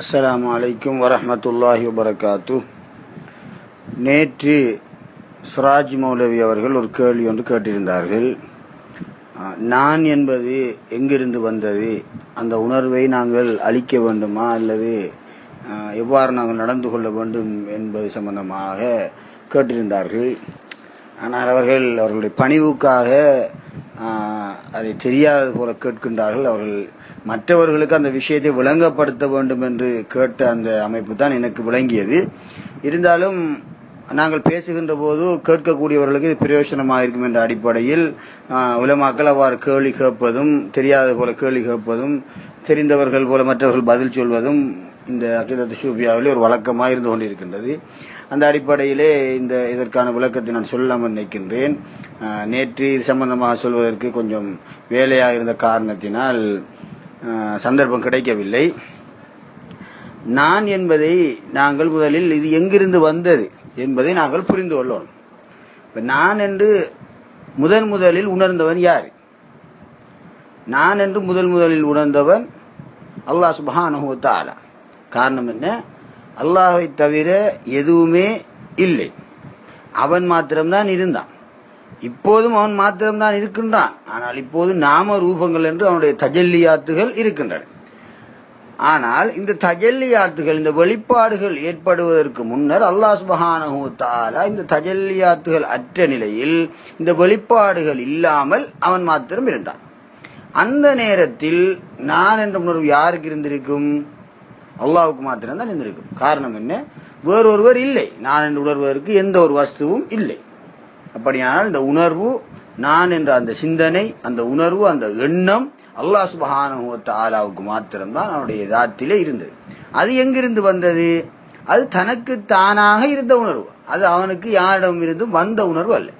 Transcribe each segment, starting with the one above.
அஸ்லாம் அலைக்கும் வரமத்துல்லாஹி வபரகாத்து. நேற்று சுராஜ் மௌலவி அவர்கள் ஒரு கேள்வி ஒன்று கேட்டிருந்தார்கள். நான் என்பது எங்கிருந்து வந்தது? அந்த உணர்வை நாங்கள் அழிக்க வேண்டுமா? அல்லது எவ்வாறு நாங்கள் நடந்து கொள்ள வேண்டும் என்பது சம்பந்தமாக கேட்டிருந்தார்கள். ஆனால் அவர்கள் அவர்களுடைய பணிவுக்காக அதை தெரியாதது போல கேட்கின்றார்கள். அவர்கள் மற்றவர்களுக்கு அந்த விஷயத்தை விளங்கப்படுத்த வேண்டும் என்று கேட்ட அந்த அமைப்பு தான் எனக்கு விளங்கியது. இருந்தாலும் நாங்கள் பேசுகின்ற போது கேட்கக்கூடியவர்களுக்கு இது பிரயோஜனமாக இருக்கும் என்ற அடிப்படையில் உலமாக்கள் அவ்வாறு கேள்வி கேட்பதும் தெரியாத போல கேள்வி கேட்பதும் தெரிந்தவர்கள் போல மற்றவர்கள் பதில் சொல்வதும் இந்த அகிதத்து சூபியாவில் ஒரு வழக்கமாக இருந்து கொண்டிருக்கின்றது. அந்த அடிப்படையிலே இந்த இதற்கான விளக்கத்தை நான் சொல்லாமல் நினைக்கின்றேன். நேற்று இது சம்பந்தமாக சொல்வதற்கு கொஞ்சம் வேலையாக இருந்த காரணத்தினால் சந்தர்ப்பம் கிடைக்கவில்லை. நான் என்பதை நாங்கள் முதலில் இது எங்கிருந்து வந்தது என்பதை நாங்கள் புரிந்து கொள்ளணும். இப்போ நான் என்று முதன் முதலில் உணர்ந்தவன் யார்? நான் என்று முதல் முதலில் உணர்ந்தவன் அல்லாஹ் சுப்ஹானஹு காரணம் என்ன? அல்லாஹை தவிர எதுவுமே இல்லை. அவன் மாத்திரம்தான் இருந்தான். இப்போதும் அவன் மாத்திரம்தான் இருக்கின்றான். ஆனால் இப்போது நாம ரூபங்கள் என்று அவனுடைய தஜல்லியாத்துகள் இருக்கின்றன. ஆனால் இந்த தஜல்லியாத்துகள் இந்த வெளிப்பாடுகள் ஏற்படுவதற்கு முன்னர் அல்லாஹ் சுபஹானஹு தாலா இந்த தஜல்லியாத்துகள் அற்ற நிலையில் இந்த வெளிப்பாடுகள் இல்லாமல் அவன் மாத்திரம் இருந்தான். அந்த நேரத்தில் நான் என்ற உணர்வு யாருக்கு இருந்திருக்கும்? அல்லாவுக்கு மாத்திரம்தான் நின்றிருக்கும் காரணம் என்ன? வேறொருவர் இல்லை. நான் என்று உணர்வதற்கு எந்த ஒரு வஸ்துவும் இல்லை. அப்படியானால் இந்த உணர்வு நான் என்ற அந்த சிந்தனை அந்த உணர்வு அந்த எண்ணம் அல்லாஹ் சுபஹானஹு ஆலாவுக்கு மாத்திரம்தான் அவனுடைய தாத்திலே இருந்தது. அது எங்கிருந்து வந்தது? அது தனக்கு தானாக இருந்த உணர்வு. அது அவனுக்கு யாரிடம் இருந்தும் வந்த உணர்வு அல்ல.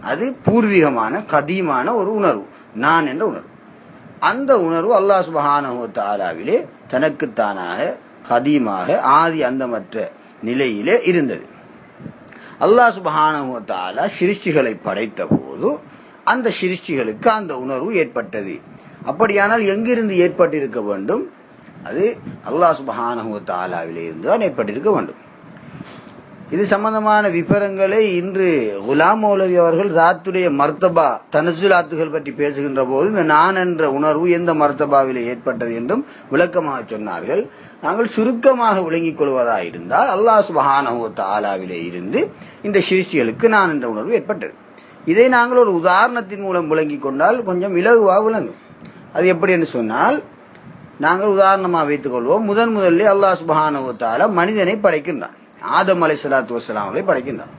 அது பூர்வீகமான கதீமான ஒரு உணர்வு. நான் என்ற உணர்வு. அந்த உணர்வு அல்லாஹ் சுபஹானஹு ஆலாவிலே தனக்கு தனக்குத்தானாக கதீமாக ஆதி அந்தமற்ற நிலையிலே இருந்தது. அல்லாஹ் சுபஹானஹு சிருஷ்டிகளை படைத்த போது அந்த சிருஷ்டிகளுக்கு அந்த உணர்வு ஏற்பட்டது. அப்படியானால் எங்கிருந்து ஏற்பட்டிருக்க வேண்டும்? அது அல்லாஹ் சுபஹானஹு வ இருந்து தான் ஏற்பட்டிருக்க வேண்டும். இது சம்பந்தமான விபரங்களை இன்று குலாம் மௌலவி அவர்கள் ராத்துடைய மர்த்தபா தனசுலாத்துகள் பற்றி பேசுகின்ற போது இந்த நான் என்ற உணர்வு எந்த மர்த்தபாவிலே ஏற்பட்டது என்றும் விளக்கமாக சொன்னார்கள். நாங்கள் சுருக்கமாக விளங்கிக் கொள்வதா இருந்தால் அல்லாஹ் சுபஹானஹு ஆலாவிலே இருந்து இந்த சிருஷ்டிகளுக்கு நான் என்ற உணர்வு ஏற்பட்டது. இதை நாங்கள் ஒரு உதாரணத்தின் மூலம் விளங்கிக் கொண்டால் கொஞ்சம் இலகுவாக விளங்கும். அது எப்படி என்று சொன்னால் நாங்கள் உதாரணமாக வைத்துக் கொள்வோம். முதன் முதலில் அல்லாஹ் சுபஹானஹு மனிதனை படைக்கின்றான். ஆதம் அலை சலாத்து படைக்கின்றான்.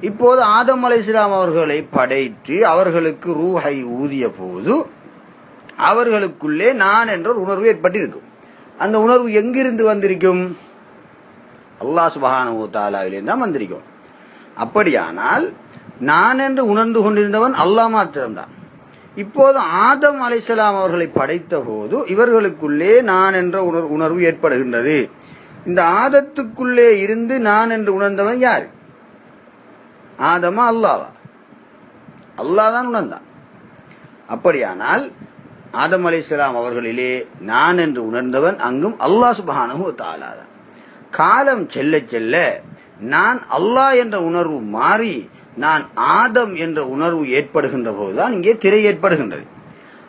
இப்போது ஆதம் அலை அவர்களை படைத்து அவர்களுக்கு ரூஹை ஊதிய போது அவர்களுக்குள்ளே நான் என்ற உணர்வு ஏற்பட்டிருக்கும். அந்த உணர்வு எங்கிருந்து வந்திருக்கும்? அல்லாஹ் சுபஹானஹு தாலாவிலிருந்து தான் வந்திருக்கும். அப்படியானால் நான் என்று உணர்ந்து கொண்டிருந்தவன் அல்லாஹ் மாத்திரம்தான். இப்போது ஆதம் அலைசலாம் அவர்களை படைத்த போது இவர்களுக்குள்ளே நான் என்ற உணர் உணர்வு ஏற்படுகின்றது. இந்த ஆதத்துக்குள்ளே இருந்து நான் என்று உணர்ந்தவன் யார்? ஆதமா அல்லாவா? அல்லாஹ் தான் உணர்ந்தான். அப்படியானால் ஆதம் அலைஹிஸ்ஸலாம் அவர்களிலே நான் என்று உணர்ந்தவன் அங்கும் அல்லாஹ் சுபானு வ தான். காலம் செல்ல செல்ல நான் அல்லாஹ் என்ற உணர்வு மாறி நான் ஆதம் என்ற உணர்வு ஏற்படுகின்ற போதுதான் இங்கே திரை ஏற்படுகின்றது.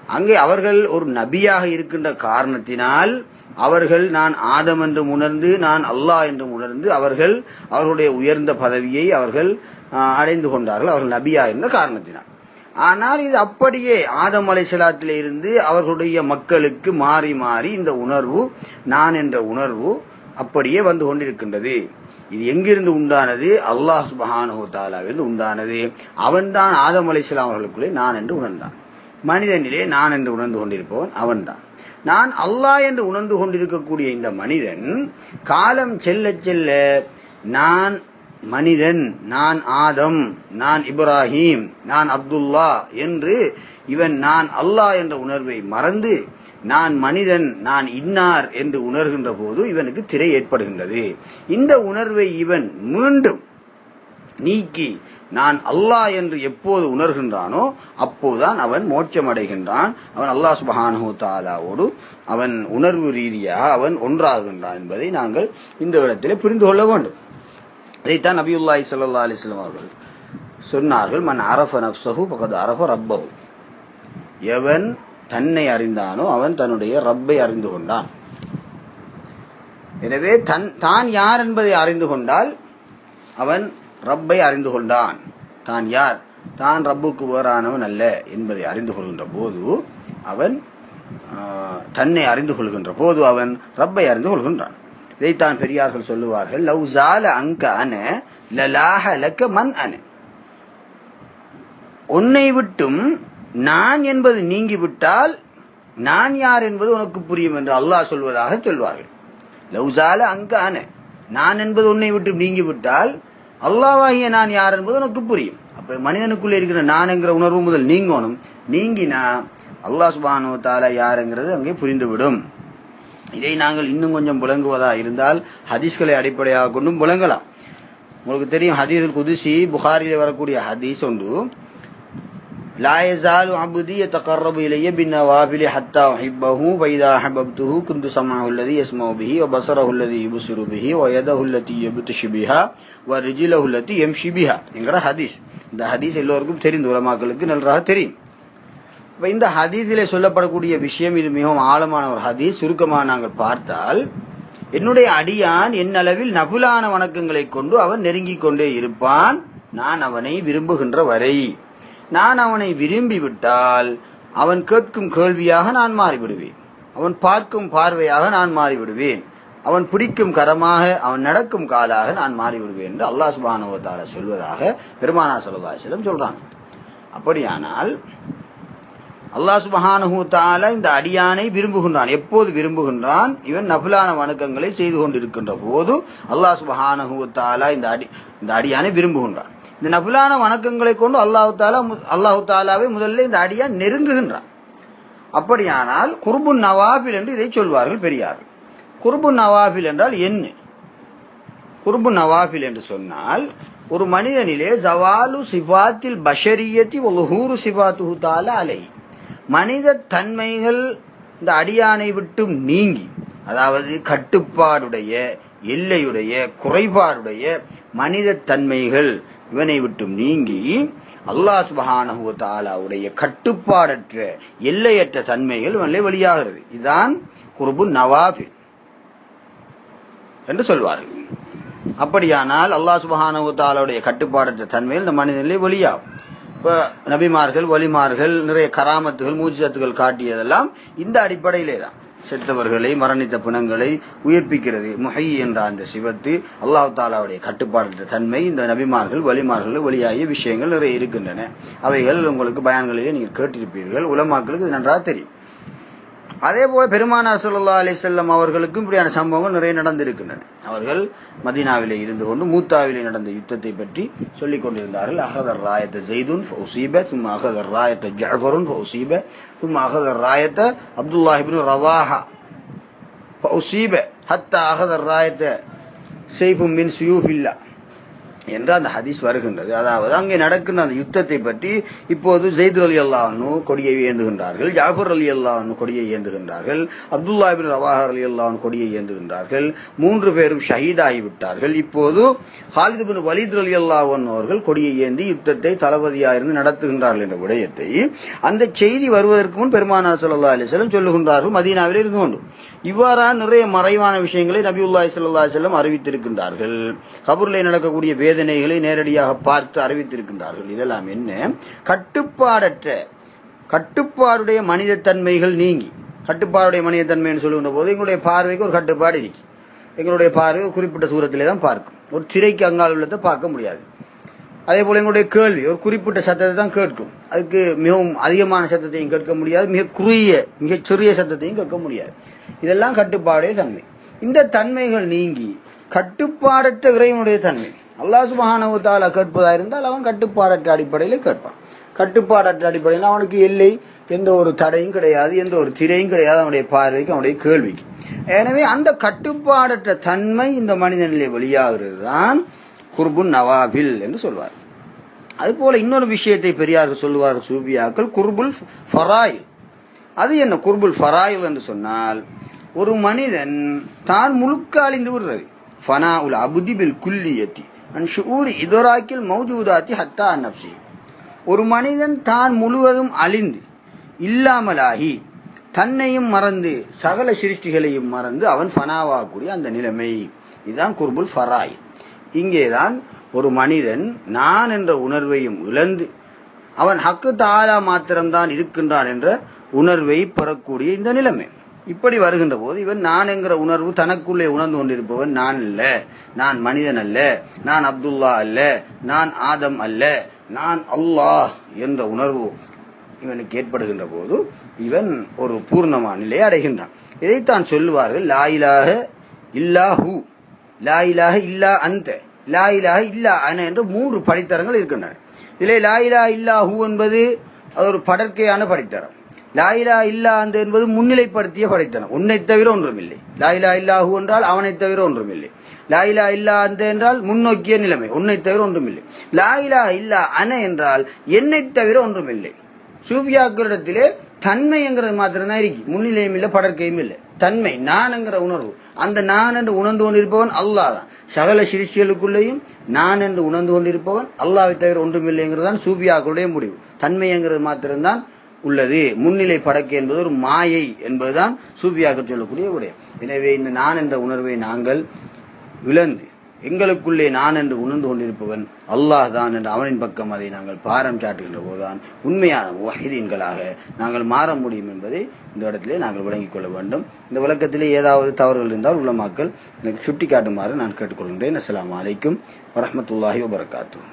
அங்கே அவர்கள் ஒரு நபியாக இருக்கின்ற காரணத்தினால் அவர்கள் நான் ஆதம் என்று உணர்ந்து நான் அல்லாஹ் என்று உணர்ந்து அவர்கள் அவர்களுடைய உயர்ந்த பதவியை அவர்கள் அடைந்து கொண்டார்கள். அவர்கள் நபியாக இருந்த காரணத்தினால். ஆனால் இது அப்படியே ஆதம் அலைசலாத்திலே இருந்து அவர்களுடைய மக்களுக்கு மாறி மாறி இந்த உணர்வு நான் என்ற உணர்வு அப்படியே வந்து கொண்டிருக்கின்றது. இது எங்கிருந்து உண்டானது? அல்லாஹ் சுபஹானு தாலாவிலிருந்து உண்டானது. அவன்தான் ஆதம் அலைசலாம் அவர்களுக்குள்ளே நான் என்று உணர்ந்தான். மனிதனிலே நான் என்று உணர்ந்து கொண்டிருப்பவன் அவன்தான். நான் அல்லாஹ் என்று உணர்ந்து கொண்டிருக்கக்கூடிய இந்த மனிதன் காலம் செல்ல செல்ல நான் மனிதன் நான் ஆதம் நான் இப்ராஹிம் நான் அப்துல்லா என்று இவன் நான் அல்லாஹ் என்ற உணர்வை மறந்து நான் மனிதன் நான் இன்னார் என்று உணர்கின்ற போது இவனுக்கு திரை ஏற்படுகின்றது. இந்த உணர்வை இவன் மீண்டும் நீக்கி நான் அல்லாஹ் என்று எப்போது உணர்கின்றானோ அப்போதுதான் அவன் மோட்சம் அடைகின்றான் அவன் அல்லாஹ் சுபஹானஹு தாலாவோடு அவன் உணர்வு ரீதியாக அவன் ஒன்றாகுகின்றான் என்பதை நாங்கள் இந்த இடத்திலே புரிந்து கொள்ள வேண்டும். இதைத்தான் நபியுல்லாஹி சல்லா அலிஸ்லாம் அவர்கள் சொன்னார்கள் மன் அரஃப நப்சஹு பகது அரஃப ரப்பஹு. எவன் தன்னை அறிந்தானோ அவன் தன்னுடைய ரப்பை அறிந்து கொண்டான். எனவே தன் தான் யார் என்பதை அறிந்து கொண்டால் அவன் ரப்பை அறிந்து கொண்டான். தான் யார்? தான் ரப்புக்கு வேறானவன் அல்ல என்பதை அறிந்து கொள்கின்ற போது அவன் தன்னை அறிந்து கொள்கின்ற போது அவன் ரப்பை அறிந்து கொள்கின்றான். இதைத்தான் பெரியார்கள் சொல்லுவார்கள் லவ் ஜால அங்க அன லலாக லக்க மன் அன. உன்னை விட்டும் நான் என்பது நீங்கிவிட்டால் நான் யார் என்பது உனக்கு புரியும் என்று அல்லாஹ் சொல்வதாக சொல்வார்கள். லவ்சால அங்க அன. நான் என்பது உன்னை விட்டு நீங்கிவிட்டால் அல்லாவாகிய நான் யார் என்பது உனக்கு புரியும். அப்ப மனிதனுக்குள்ளே இருக்கிற நான் என்கிற உணர்வு முதல் நீங்கணும். நீங்கினா அல்லாஹ் சுபானு தாலா யாருங்கிறது அங்கே புரிந்துவிடும். இதை நாங்கள் இன்னும் கொஞ்சம் புலங்குவதா இருந்தால் ஹதீஸ்களை அடிப்படையாக கொண்டும் புலங்கலாம் உங்களுக்கு தெரியும் ஹதீஸ் குதிசி புகாரில் வரக்கூடிய ஹதீஸ் லா யசாலு அபுதி யதகர்ரபு இலைய பின்னவாபிலி ஹத்தா உஹிப்பஹு வைதா ஹபப்துஹு குந்து சமஅஹு அல்லதி யஸ்மஉ பிஹி வ பஸரஹு அல்லதி யுப்ஸிரு பிஹி வ யதஹு அல்லதி யப்தஷு பிஹா வ ரிஜ்லஹு என்கிற ஹதீஸ் இந்த ஹதீஸ் எல்லோருக்கும் தெரிந்த உலமாக்களுக்கு நன்றாக தெரியும். இப்போ இந்த ஹதீஸில் சொல்லப்படக்கூடிய விஷயம் இது மிகவும் ஆழமான ஒரு ஹதீஸ் சுருக்கமாக நாங்கள் பார்த்தால் என்னுடைய அடியான் என்னளவில் நபுலான வணக்கங்களை கொண்டு அவன் நெருங்கிக் கொண்டே இருப்பான். நான் அவனை விரும்புகின்ற வரை. நான் அவனை விரும்பி விட்டால் அவன் கேட்கும் கேள்வியாக நான் மாறிவிடுவேன். அவன் பார்க்கும் பார்வையாக நான் மாறிவிடுவேன். அவன் பிடிக்கும் கரமாக அவன் நடக்கும் காலாக நான் மாறிவிடுவேன் என்று அல்லாஹ் சுபானுவத்தால சொல்வதாக பெருமானா சொல்லதாசிலம் சொல்றாங்க. அப்படியானால் அல்லாஹ் சுபஹானுத்தால இந்த அடியானை விரும்புகின்றான். எப்போது விரும்புகின்றான்? இவன் நபிலான வணக்கங்களை செய்து கொண்டிருக்கின்ற போது அல்லாஹ் சுபஹானஹு இந்த அடி இந்த அடியானை விரும்புகின்றான். இந்த நபுலான வணக்கங்களை கொண்டு அல்லாஹு தாலா அல்லாஹு தாலாவை முதல்ல இந்த அடியான் நெருங்குகின்றான். அப்படியானால் குர்பு நவாபில் என்று இதை சொல்வார்கள் பெரியார்கள். குர்பு நவாபில் என்றால் என்ன? குர்பு நவாபில் என்று சொன்னால் ஒரு மனிதனிலே ஜவாலு சிபாத்தில் பஷரியத்தி ஒலுஹூரு சிபாத்து தால அலை மனித தன்மைகள் இந்த அடியானை விட்டு நீங்கி அதாவது கட்டுப்பாடுடைய எல்லையுடைய குறைபாடுடைய மனித தன்மைகள் இவனை விட்டு நீங்கி அல்லாஹ் சுபஹானஹு தாலாவுடைய கட்டுப்பாடற்ற எல்லையற்ற தன்மைகள் இவனிலே வெளியாகிறது. இதுதான் குர்பு நவாபில் என்று சொல்வார்கள். அப்படியானால் அல்லாஹ் சுபஹானஹு தாலாவுடைய கட்டுப்பாடற்ற தன்மையில் இந்த மனிதனிலே வெளியாகும். இப்போ நபிமார்கள் வலிமார்கள் நிறைய கராமத்துகள் மூச்சத்துகள் காட்டியதெல்லாம் இந்த அடிப்படையிலே தான். செத்தவர்களை மரணித்த பிணங்களை உயிர்ப்பிக்கிறது. முஹை என்ற அந்த சிவத்து அல்லாஹ் தாலாவுடைய கட்டுப்பாடற்ற தன்மை இந்த நபிமார்கள் வலிமார்கள் வழியாகிய விஷயங்கள் நிறைய இருக்கின்றன. அவைகள் உங்களுக்கு பயான்களிலே நீங்கள் கேட்டிருப்பீர்கள். உலமாக்களுக்கு நன்றாக தெரியும். அதே போல பெருமானார் ஸல்லல்லாஹு அலி செல்லம் அவர்களுக்கும் இப்படியான சம்பவங்கள் நிறைய நடந்திருக்கின்றன. அவர்கள் மதினாவிலே இருந்து கொண்டு மூத்தாவிலே நடந்த யுத்தத்தை பற்றி சொல்லிக் கொண்டிருந்தார்கள். அகதர் ராயத்த ஜெய்துன் ஃபௌசீப தும் அகதர் ராயத்த ஜஃபருன் ஃபௌசீப தும் அகதர் ராயத்த அப்துல்லாஹிபின் ரவாஹா. ஃபௌசீப ஹத்தா அகதர் ராயத்த செய்ஃபும் மின் சுயூஃபில்லா. என்று அந்த ஹதீஸ் வருகின்றது. அதாவது அங்கே நடக்கின்ற அந்த யுத்தத்தை பற்றி இப்போது ஜெயித் அலி அல்லாஹனு கொடியை ஏந்துகின்றார்கள் ஜாஃபர் அலி அல்லாஹ்னு கொடியை ஏந்துகின்றார்கள் அப்துல்லா பின் ரவாஹர் அலி அல்லாஹ்னு கொடியை ஏந்துகின்றார்கள் மூன்று பேரும் ஷஹீதாகிவிட்டார்கள் இப்போது ஹாலித் பின் வலித் அலி அல்லாஹன் அவர்கள் கொடியை ஏந்தி யுத்தத்தை தளபதியாக இருந்து நடத்துகின்றார்கள் என்ற விடயத்தை அந்த செய்தி வருவதற்கு முன் பெருமானார் சல்லா அலைஹி வஸல்லம் சொல்லுகின்றார்கள் மதீனாவில் இருந்து கொண்டு. இவ்வாறான நிறைய மறைவான விஷயங்களை நபியுல்லாஹி ஸல்லல்லாஹு அலைஹி அறிவித்திருக்கின்றார்கள். கபூரிலே நடக்கக்கூடிய வேதனைகளை நேரடியாக பார்த்து அறிவித்திருக்கின்றார்கள். இதெல்லாம் என்ன? கட்டுப்பாடற்ற கட்டுப்பாடுடைய மனித தன்மைகள் நீங்கி கட்டுப்பாடுடைய மனித தன்மைன்னு சொல்லுகின்ற போது எங்களுடைய பார்வைக்கு ஒரு கட்டுப்பாடு இருக்கு. எங்களுடைய பார்வை ஒரு குறிப்பிட்ட தூரத்திலே தான் பார்க்கும். ஒரு திரைக்கு அங்கால் உள்ளதை பார்க்க முடியாது. அதே போல எங்களுடைய கேள்வி ஒரு குறிப்பிட்ட சத்தத்தை தான் கேட்கும். அதுக்கு மிகவும் அதிகமான சத்தத்தையும் கேட்க முடியாது மிக குறுகிய மிகச் சிறிய சத்தத்தையும் கேட்க முடியாது. இதெல்லாம் கட்டுப்பாடே தன்மை. இந்த தன்மைகள் நீங்கி கட்டுப்பாடற்ற இறைவனுடைய தன்மை. அல்லாஹ் சுபஹானஹு தஆலா இருந்தால் அவன் கட்டுப்பாடற்ற அடிப்படையில் கேட்பான். கட்டுப்பாடற்ற அடிப்படையில் அவனுக்கு எல்லை எந்த ஒரு தடையும் கிடையாது எந்த ஒரு திரையும் கிடையாது அவனுடைய பார்வைக்கு அவனுடைய கேள்விக்கு. எனவே அந்த கட்டுப்பாடற்ற தன்மை இந்த மனிதனிலே வெளியாகிறது தான் குர்புன் நவாபில் என்று சொல்வார் அதுபோல இன்னொரு விஷயத்தை பெரியார்கள் சொல்லுவார் சூபியாக்கள் குர்புல் ஃபராயில். அது என்ன? குர்புல் ஃபராயில் என்று சொன்னால் ஒரு மனிதன் தான் முழுக்க அழிந்து விடுறது. ஃபனா உல் அபுதிபில் குல்லியத்தி. அன்ஷூர் இதொராக்கில் மௌஜூதாத்தி ஹத்தா நப்சி ஒரு மனிதன் தான் முழுவதும் அழிந்து இல்லாமலாகி தன்னையும் மறந்து சகல சிருஷ்டிகளையும் மறந்து அவன் ஃபனாவாகக்கூடிய அந்த நிலைமை. இதுதான் குர்புல் ஃபராய். இங்கேதான் ஒரு மனிதன் நான் என்ற உணர்வையும் இழந்து அவன் ஹக்கு தாலா மாத்திரம்தான் இருக்கின்றான் என்ற உணர்வை பெறக்கூடிய இந்த நிலைமை. இப்படி வருகின்ற போது இவன் நான் என்கிற உணர்வு தனக்குள்ளே உணர்ந்து கொண்டிருப்பவன் நான் அல்ல. நான் மனிதன் அல்ல. நான் அப்துல்லா அல்ல. நான் ஆதம் அல்ல. நான் அல்லாஹ் என்ற உணர்வு இவனுக்கு ஏற்படுகின்ற போது இவன் ஒரு பூர்ணமான நிலையை அடைகின்றான். இதைத்தான் சொல்லுவார்கள் லாயிலாக இல்லா ஹூ. லாயிலாக இல்லா அந்த. லாயிலாக இல்லா அன என்று மூன்று படித்தரங்கள் இருக்கின்றன. இதிலே லாயிலா இல்லா ஹூ என்பது அது ஒரு படற்கையான படித்தரம். லாயிலா இல்லா அந்த என்பது முன்னிலைப்படுத்திய படைத்தனம். உன்னை தவிர ஒன்றுமில்லை. லாயிலா இல்லாஹு என்றால் அவனை தவிர ஒன்றுமில்லை. லாயிலா இல்லா அந்த என்றால் முன்னோக்கிய நிலைமை. உன்னை தவிர ஒன்றுமில்லை. லாயிலா இல்லா அன என்றால் என்னை தவிர ஒன்றுமில்லை. சூபியாக்களிடத்திலே தன்மைங்கிறது மாத்திரம்தான் இருக்கு. முன்னிலையும் இல்லை படற்கையும் இல்லை. தன்மை நான்ங்கிற உணர்வு. அந்த நான் என்று உணர்ந்து கொண்டிருப்பவன் அல்லா தான் சகல சிருஷ்டிகளுக்குள்ளேயும் நான் என்று உணர்ந்து கொண்டிருப்பவன் அல்லாவை தவிர ஒன்றுமில்லைங்கிறது தான் சூபியாக்களுடைய முடிவு. தன்மைங்கிறது மாத்திரம்தான் உள்ளது. முன்னிலை படக்கு என்பது ஒரு மாயை என்பதுதான் சூபியாக்கள் சொல்லக்கூடிய விடயம் எனவே இந்த நான் என்ற உணர்வை நாங்கள் இழந்து எங்களுக்குள்ளே நான் என்று உணர்ந்து கொண்டிருப்பவன் அல்லாஹ் தான் என்று அவனின் பக்கம் அதை நாங்கள் பாரம் சாட்டுகின்ற போதுதான் உண்மையான வகைதீன்களாக நாங்கள் மாற முடியும் என்பதை இந்த இடத்திலே நாங்கள் விளங்கிக் கொள்ள வேண்டும். இந்த விளக்கத்திலே ஏதாவது தவறுகள் இருந்தால் உள்ள மக்கள் எனக்கு சுட்டி காட்டுமாறு நான் கேட்டுக்கொள்கின்றேன். அஸ்லாம் அலைக்கும் வரமத்துல்லாஹி வபரகாத்துஹு.